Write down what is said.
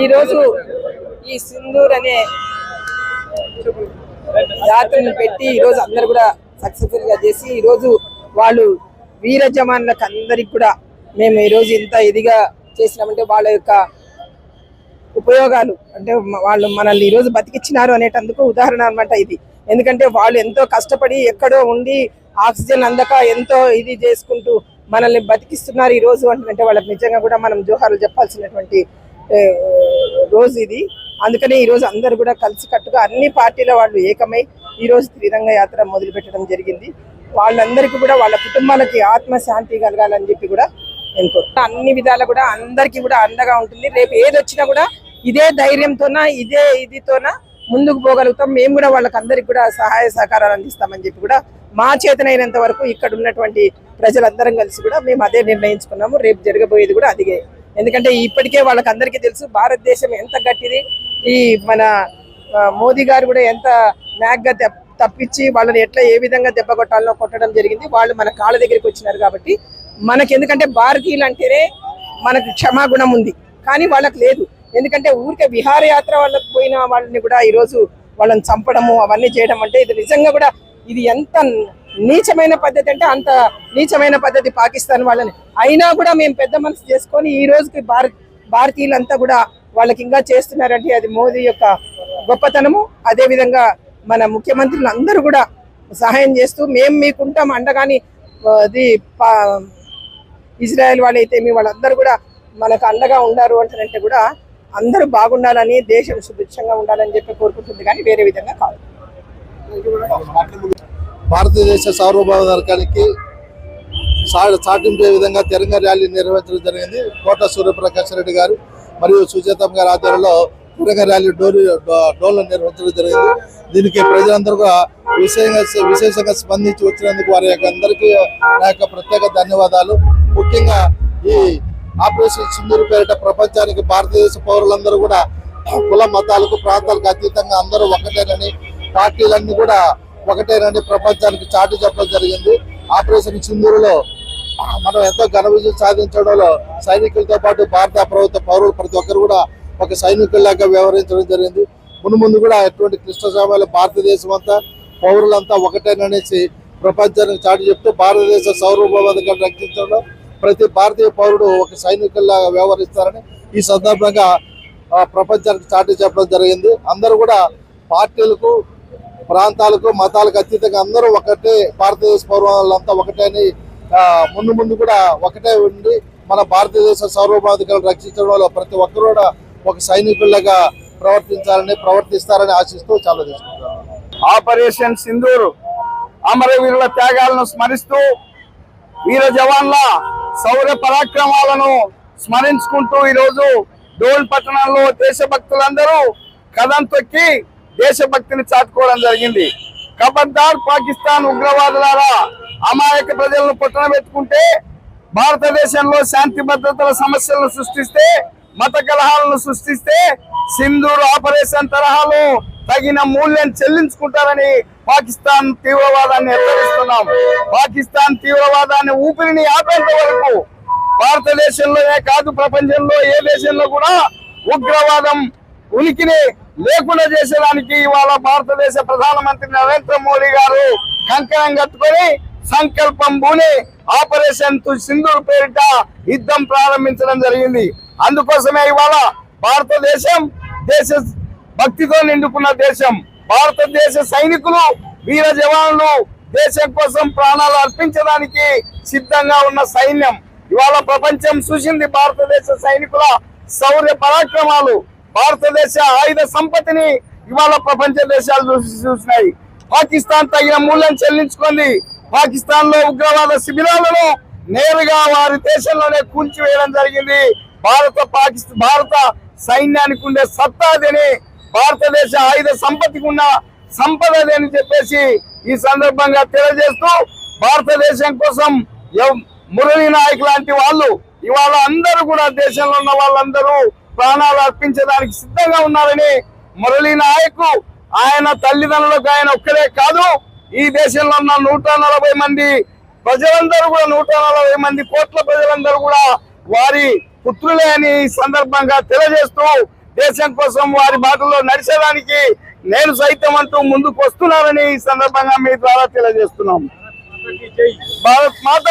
ఈరోజు ఈ సింధూర్ అనే జాతరను పెట్టి ఈరోజు అందరు కూడా సక్సెస్ఫుల్గా చేసి ఈరోజు వాళ్ళు వీర జవాన్లకు అందరికి కూడా మేము ఈరోజు ఇంత ఇదిగా చేసినామంటే వాళ్ళ యొక్క ఉపయోగాలు అంటే వాళ్ళు మనల్ని ఈరోజు బతికిచ్చినారు అనేటందుకు ఉదాహరణ అనమాట ఇది. ఎందుకంటే వాళ్ళు ఎంతో కష్టపడి ఎక్కడో ఉండి ఆక్సిజన్ అందక ఎంతో ఇది చేసుకుంటూ మనల్ని బతికిస్తున్నారు ఈ రోజు అంటే వాళ్ళకి నిజంగా కూడా మనం జోహార్లు చెప్పాల్సినటువంటి రోజు ఇది. అందుకనే ఈ రోజు అందరు కూడా కలిసికట్టుగా అన్ని పార్టీల వాళ్ళు ఏకమై ఈ రోజు త్రిరంగ యాత్ర మొదలు పెట్టడం జరిగింది. వాళ్ళందరికీ కూడా వాళ్ళ కుటుంబాలకి ఆత్మశాంతి కలగాలని చెప్పి కూడా నేను అన్ని విధాలు కూడా అందరికీ కూడా అండగా ఉంటుంది. రేపు ఏది వచ్చినా కూడా ఇదే ధైర్యంతోన ఇదే ఇదితోన ముందుకు పోగలుగుతాం. మేము కూడా వాళ్ళకి అందరికి కూడా సహాయ సహకారాలు అందిస్తామని చెప్పి కూడా మా చేతనైనంత వరకు ఇక్కడ ఉన్నటువంటి ప్రజలందరం కలిసి కూడా మేము అదే నిర్ణయించుకున్నాము. రేపు జరగబోయేది కూడా అదిగే. ఎందుకంటే ఇప్పటికే వాళ్ళకి అందరికీ తెలుసు భారతదేశం ఎంత గట్టిది. ఈ మన మోదీ గారు కూడా ఎంత మ్యాగ్గా తప్పించి వాళ్ళని ఎట్లా ఏ విధంగా దెబ్బ కొట్టాలో కొట్టడం జరిగింది. వాళ్ళు మన కాళ్ళ దగ్గరికి వచ్చినారు కాబట్టి మనకి ఎందుకంటే భారతీయులు అంటేనే మనకు క్షమాగుణం ఉంది. కానీ వాళ్ళకి లేదు. ఎందుకంటే ఊరికే విహారయాత్ర వాళ్ళకి పోయిన వాళ్ళని కూడా ఈరోజు వాళ్ళని చంపడము అవన్నీ చేయడం అంటే ఇది నిజంగా కూడా ఇది ఎంత నీచమైన పద్ధతి అంటే అంత నీచమైన పద్ధతి పాకిస్తాన్ వాళ్ళని. అయినా కూడా మేము పెద్ద మనసు చేసుకొని ఈ రోజుకి భారత్ భారతీయులంతా కూడా వాళ్ళకి ఇంకా చేస్తున్నారంటే అది మోదీ యొక్క గొప్పతనము. అదేవిధంగా మన ముఖ్యమంత్రులు అందరూ కూడా సహాయం చేస్తూ మేము మీకుంటాం అండగాని అది పా- ఇజ్రాయెల్ వాళ్ళైతే మీ వాళ్ళందరూ కూడా మనకు అండగా ఉండారు అంటారంటే కూడా అందరూ బాగుండాలని దేశం సుభిక్షంగా ఉండాలని చెప్పి కోరుకుంటుంది కానీ వేరే విధంగా కాదు. భారతదేశ సార్వభౌమాధికారికి సా- చాటింపే విధంగా తిరంగ ర్యాలీ నిర్వహించడం జరిగింది. కోట సూర్యప్రకాష్ రెడ్డి గారు మరియు సుజాతమ్మ గారి ఆధ్వర్యంలో తిరంగ ర్యాలీ డోలు డోన్లు నిర్వహించడం జరిగింది. దీనికి ప్రజలందరూ కూడా విశేషంగా విశేషంగా స్పందించి వచ్చినందుకు వారి యొక్క అందరికీ నా యొక్క ప్రత్యేక ధన్యవాదాలు. ముఖ్యంగా ఈ ఆపరేషన్ సింధూరు పేరిట ప్రపంచానికి భారతదేశ పౌరులందరూ కూడా కుల మతాలకు ప్రాంతాలకు అతీతంగా అందరూ ఒకటేనని పార్టీలన్నీ కూడా ఒకటేనని ప్రపంచానికి చాటి చెప్పడం జరిగింది. ఆపరేషన్ సింధూరులో మనం ఎంతో ఘన విజయం సాధించడంలో సైనికులతో పాటు భారత ప్రభుత్వ పౌరులు ప్రతి ఒక్కరు కూడా ఒక సైనికుల్లాగా వ్యవహరించడం జరిగింది. మును ముందు కూడా ఎటువంటి క్లిష్ట సమయాలు భారతదేశం అంతా పౌరులంతా ఒకటేననేసి ప్రపంచానికి చాటి చెప్తూ భారతదేశ సార్వభౌమాధికారిని రక్షించడంలో ప్రతి భారతీయ పౌరుడు ఒక సైనికుల్లాగా వ్యవహరిస్తారని ఈ సందర్భంగా ప్రపంచానికి చాటి చెప్పడం జరిగింది. అందరూ కూడా పార్టీలకు ప్రాంతాలకు మతాలకు అతీతంగా అందరూ ఒకటే భారతదేశ పౌరులంతా ఒకటే అని ముందు ముందు కూడా ఒకటే ఉండి మన భారతదేశ సార్వభౌమాధికారులు రక్షించడంలో ప్రతి ఒక్కరు కూడా ఒక సైనికులుగా ప్రవర్తించాలని ప్రవర్తిస్తారని ఆశిస్తూ చాలా తీసుకుంటున్నాను. ఆపరేషన్ సింధూరు అమరవీరుల త్యాగాలను స్మరిస్తూ వీర జవాన్ల శౌర్య పరాక్రమాలను స్మరించుకుంటూ ఈరోజు డోల్ పట్టణంలో దేశభక్తులందరూ కథం తొక్కి దేశభక్తిని చాటుకోవడం జరిగింది. ఖబర్దార్ పాకిస్తాన్ ఉగ్రవాదులారా అమాయక ప్రజలను పుట్టన పెట్టుకుంటే భారతదేశంలో శాంతి భద్రతల సమస్యలను సృష్టిస్తే మత కలహాలను సృష్టిస్తే సింధూర్ ఆపరేషన్ తరహాలు తగిన మూల్యం చెల్లించుకుంటారని పాకిస్తాన్ తీవ్రవాదాన్ని హెచ్చరిస్తున్నాం. పాకిస్తాన్ తీవ్రవాదాన్ని ఊపిరిని ఆపేంత వరకు భారతదేశంలోనే కాదు ప్రపంచంలో ఏ దేశంలో కూడా ఉగ్రవాదం ఉనికిని లేకుండా చేసేదానికి ఇవాళ భారతదేశ ప్రధానమంత్రి నరేంద్ర మోడీ గారు కంకణం కట్టుకొని సంకల్పం భూని ఆపరేషన్ సింధూర్ పేరిట యుద్ధం ప్రారంభించడం జరిగింది. అందుకోసమే ఇవాళ భారతదేశం దేశ భక్తితో నిండుకున్న దేశం. భారతదేశ సైనికులు వీర జవాన్లు దేశం కోసం ప్రాణాలు అర్పించడానికి సిద్ధంగా ఉన్న సైన్యం. ఇవాళ ప్రపంచం చూసింది భారతదేశ సైనికుల శౌర్య పరాక్రమాలు. భారతదేశ ఆయుధ సంపత్తిని ఇవాళ ప్రపంచ దేశాలు చూసి చూసినాయి. పాకిస్తాన్ తగిన మూల్యం చెల్లించుకుంది. పాకిస్తాన్లో ఉగ్రవాద శిబిరాలను నేరుగా వారి దేశంలోనే కూల్చివేయడం జరిగింది. భారత పాకిస్తాన్ భారత సైన్యానికి ఉండే సత్తాదని భారతదేశ ఆయుధ సంపత్తికి ఉన్న సంపద అని చెప్పేసి ఈ సందర్భంగా తెలియజేస్తూ భారతదేశం కోసం మురళీ నాయక్ లాంటి వాళ్ళు ఇవాళ అందరూ కూడా దేశంలో ఉన్న వాళ్ళందరూ ప్రాణాలు అర్పించడానికి సిద్ధంగా ఉన్నారని మురళీ నాయక్ ఆయన తల్లిదండ్రులకు ఆయన ఒక్కడే కాదు ఈ దేశంలో ఉన్న నూట నలభై మంది ప్రజలందరూ కూడా నూట నలభై మంది కోట్ల ప్రజలందరూ కూడా వారి పుత్రులే అని ఈ సందర్భంగా తెలియజేస్తూ దేశం కోసం వారి బాటలో నడిచేదానికి నేను సైతం అంటూ ముందుకు వస్తున్నానని ఈ సందర్భంగా మీ ద్వారా తెలియజేస్తున్నాం. భారత్ మాత